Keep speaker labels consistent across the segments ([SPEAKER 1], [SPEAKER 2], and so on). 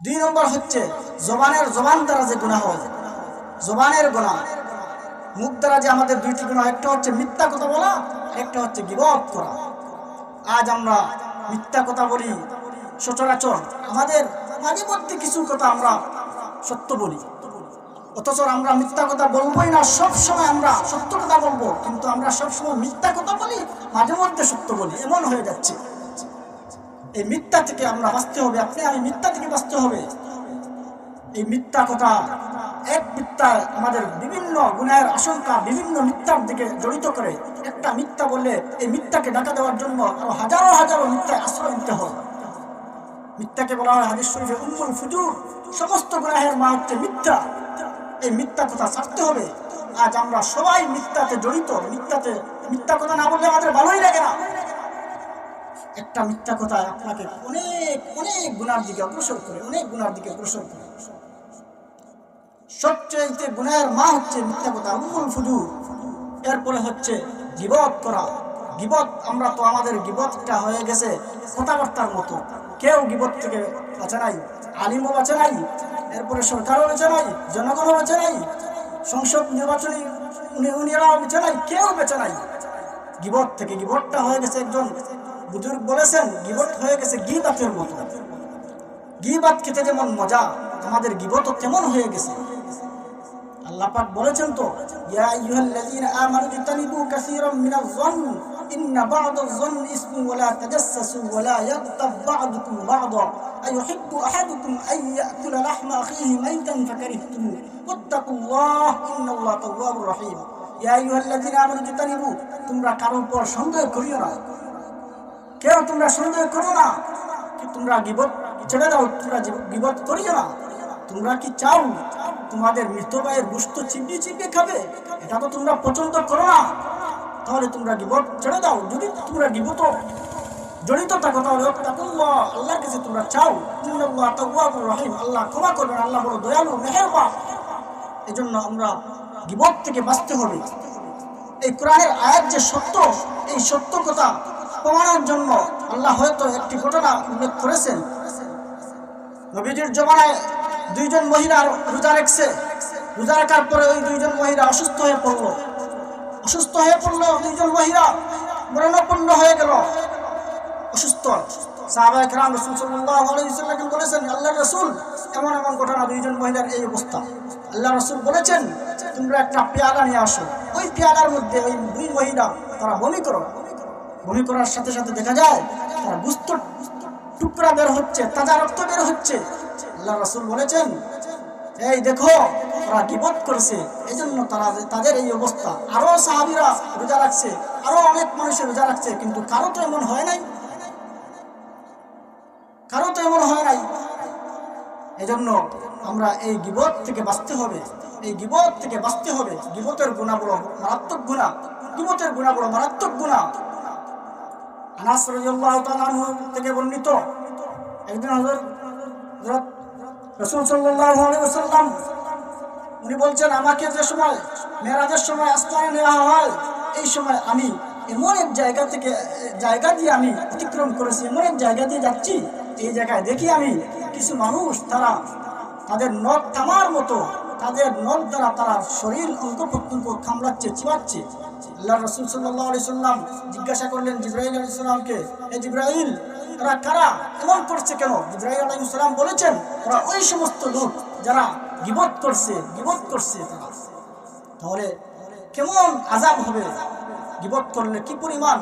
[SPEAKER 1] দুই নম্বর হচ্ছে জবানের জবান দ্বারা যে গুণা হয়, জবানের গোনা। মুখ দ্বারা যে আমাদের দুইটি গুণা একটা হচ্ছে মিথ্যা কথা বলা, একটা হচ্ছে গিবত করা। আজ আমরা মিথ্যা কথা বলি সচরাচর। আমাদের মাঝে মধ্যে কিছু কথা আমরা সত্য বলি। অথচ আমরা মিথ্যা কথা বলবোই না, সব সময় আমরা সত্য কথা বলব। কিন্তু আমরা সব সময় মিথ্যা কথা বলি মাঝে মধ্যে সত্য বলি। এমন হয়ে যাচ্ছে। এই মিথ্যা থেকে আমরা বাঁচতে হবে। আপনি আমি মিথ্যা থেকে বাঁচতে হবে। এই মিথ্যা কথা, এক মিথ্যা আমাদের বিভিন্ন গুণের আশঙ্কা, বিভিন্ন মিথ্যার দিকে জড়িত করে। একটা মিথ্যা বললে এই মিথ্যাকে ডাকা দেওয়ার জন্য আরও হাজারো হাজারো মিথ্যায় আশ্রয় নিতে হয়। মিথ্যাকে বলা হয় হাদিস শরীফে, উম্মুল ফুজুর, সমস্ত গুনাহের মা হচ্ছে মিথ্যা। এই মিথ্যা কথা ছাড়তে হবে। আজ আমরা সবাই মিথ্যাতে জড়িত। মিথ্যাতে মিথ্যা কথা না বললে আমাদের ভালোই লাগে না। একটা মিথ্যা কথা আপনাকে অনেক অনেক গুণার দিকে অগ্রসর করে, অনেক গুণার দিকে অগ্রসর করে। সবচেয়ে গুণের মা হচ্ছে মিথ্যা কথা, উমুল ফুজুর এরপরে হচ্ছে গিবত করা। গিবত, আমরা তো আমাদের গিবতটা হয়ে গেছে কথাবার্তার মতো। কেউ গিবত থেকে বাঁচে নাই, আলিমও বাঁচে নাই, এরপরে সরকারও বেঁচে নাই, জনগণও বেঁচে নাই, সংসদ নির্বাচনী উনি উনিরাও বেঁচে নাই, কেউ বেঁচে নাই। গিবত থেকে গিবতটা হয়ে গেছে একজন বুজুর্গ বলেছেন গিবত হয়ে গেছে গিবাতের মতো। গিবাত খেতে যেমন মজা, আমাদের গিবতও তেমন হয়ে গেছে। আল্লাহ পাক বলেছেন তো, ইয়া আইয়ুহাল্লাযীনা আমানু ইজতানিবু কাসীরাম মিনাজ-যন্ন ইন্না বা'দাজ-যন্নি ইসমুন ওয়া লা তাজাসসাসু ওয়া লা ইয়াগতাব বা'দুকুম বা'দা, আইয়ুহিব্বু আহাদুকুম আন ইয়াকুলা লাহমা আখিহি মাইতান ফাকারিহতুমু ওয়াত্তাকুল্লাহ ইন্নাল্লাহা তাওয়াবুর রহিম। তোমরা কারোর উপর সন্দেহ করিও না। কেউ তোমরা সন্দেহ করো না কি তোমরা গিবত ছেড়ে দাও, তোমরা গিবত করিও না। তোমরা কি চাও তোমাদের মৃত ভাইয়ের গুস্ত চিবিয়ে খাবে? এটা তো তোমরা পছন্দ করো না। তাহলে তোমরা গিবত ছেড়ে দাও। যদি তোমরা গিবত জড়িত থাকো, তাহলে আল্লাহর কাছে তোমরা চাও। আল্লাহ ক্ষমা করবেন। আল্লাহ বড় দয়ালু, মেহেরবান। এজন্য আমরা গিবত থেকে বাঁচতে হবে। এই কোরআনের আয়াত যে সত্য, এই সত্য কথা প্রমাণের জন্য আল্লাহ হয়তো একটি ঘটনা উল্লেখ করেছেন। নবীজির জমানায় দুইজন মহিলা রোজা রেখছে। রোজা রাখার পরে ওই দুইজন মহিলা অসুস্থ হয়ে পড়ল। অসুস্থ হয়ে পড়ল দুইজন মহিলা মরণাপন্ন হয়ে গেল। অসুস্থ। রসুল বলেছেন আল্লাহ রসুল এমন এমন ঘটনা দুইজন মহিলার এই অবস্থা। আল্লাহ রসুল বলেছেন, তোমরা একটা নিয়ে আসো। ওই মধ্যে ওই দুই মহিলা, তারা বমি করো। বমি করার সাথে সাথে দেখা যায় গুস্ত টুকরা বের হচ্ছে, তাজা রক্ত বের হচ্ছে। আল্লাহ রসুল বলেছেন, এই দেখো, তারা গিবত করেছে। এই জন্য তারা, তাদের এই অবস্থা। আরও সাহাবিরা রোজা রাখছে, আরও অনেক মানুষের রোজা রাখছে, কিন্তু কারও তো এমন হয় নাই। কারও তো এমন হয় নাই। এজন্য আমরা এই গিবত থেকে বাঁচতে হবে। এই গিবত থেকে বাঁচতে হবে। গিবতের গুণা বড় মারাত্মক গুণা। গিবতের গুণা বড় মারাত্মক গুণা। আনাস রাদিয়াল্লাহু তাআলা থেকে বর্ণিত একদিন হযরত রাসূল সাল্লাল্লাহু আলাইহি ওয়াসাল্লাম, উনি বলছেন, আমাকে যে সময় মেরাজের সময় আসমানে নেওয়া হয়, এই সময় আমি এমন এক জায়গা থেকে, জায়গা দিয়ে আমি অতিক্রম করেছি, এমন এক জায়গা দিয়ে যাচ্ছি এই জায়গায় দেখি আমি কিছু মানুষ তারা তাদের নখ থামার মতো, তাদের নখ দ্বারা তারা শরীর অঙ্গ প্রত্যঙ্গ কামড়াচ্ছে, চিবাচ্ছে। আল্লাহ রসুল সাল্লাহ আলি সাল্লাম জিজ্ঞাসা করলেন জিব্রাহিল আলী সাল্লামকে এ জিব্রাহিল তারা কারা? এমন করছে কেন? জিব্রাহিল আলী সাল্লাম বলেছেন ওরা ওই সমস্ত লোক যারা গিবত করছে গিবত করছে তারা। তাহলে কেমন আজাব হবে? গিবত করলে কি পরিমাণ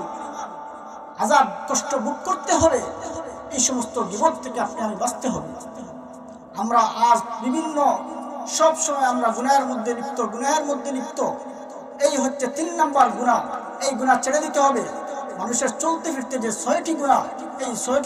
[SPEAKER 1] আজাব কষ্ট ভোগ করতে হবে? এই সমস্ত বিপদ থেকে আপনি আমি বাঁচতে হবে। আমরা আজ বিভিন্ন, সব সময় আমরা গুনাহের মধ্যে লিপ্ত, গুনাহের মধ্যে লিপ্ত। এই হচ্ছে তিন নাম্বার গুণা এই গুণা ছেড়ে দিতে হবে। মানুষের চলতে ফিরতে যে ছয়টি গুণা এই ছয়টি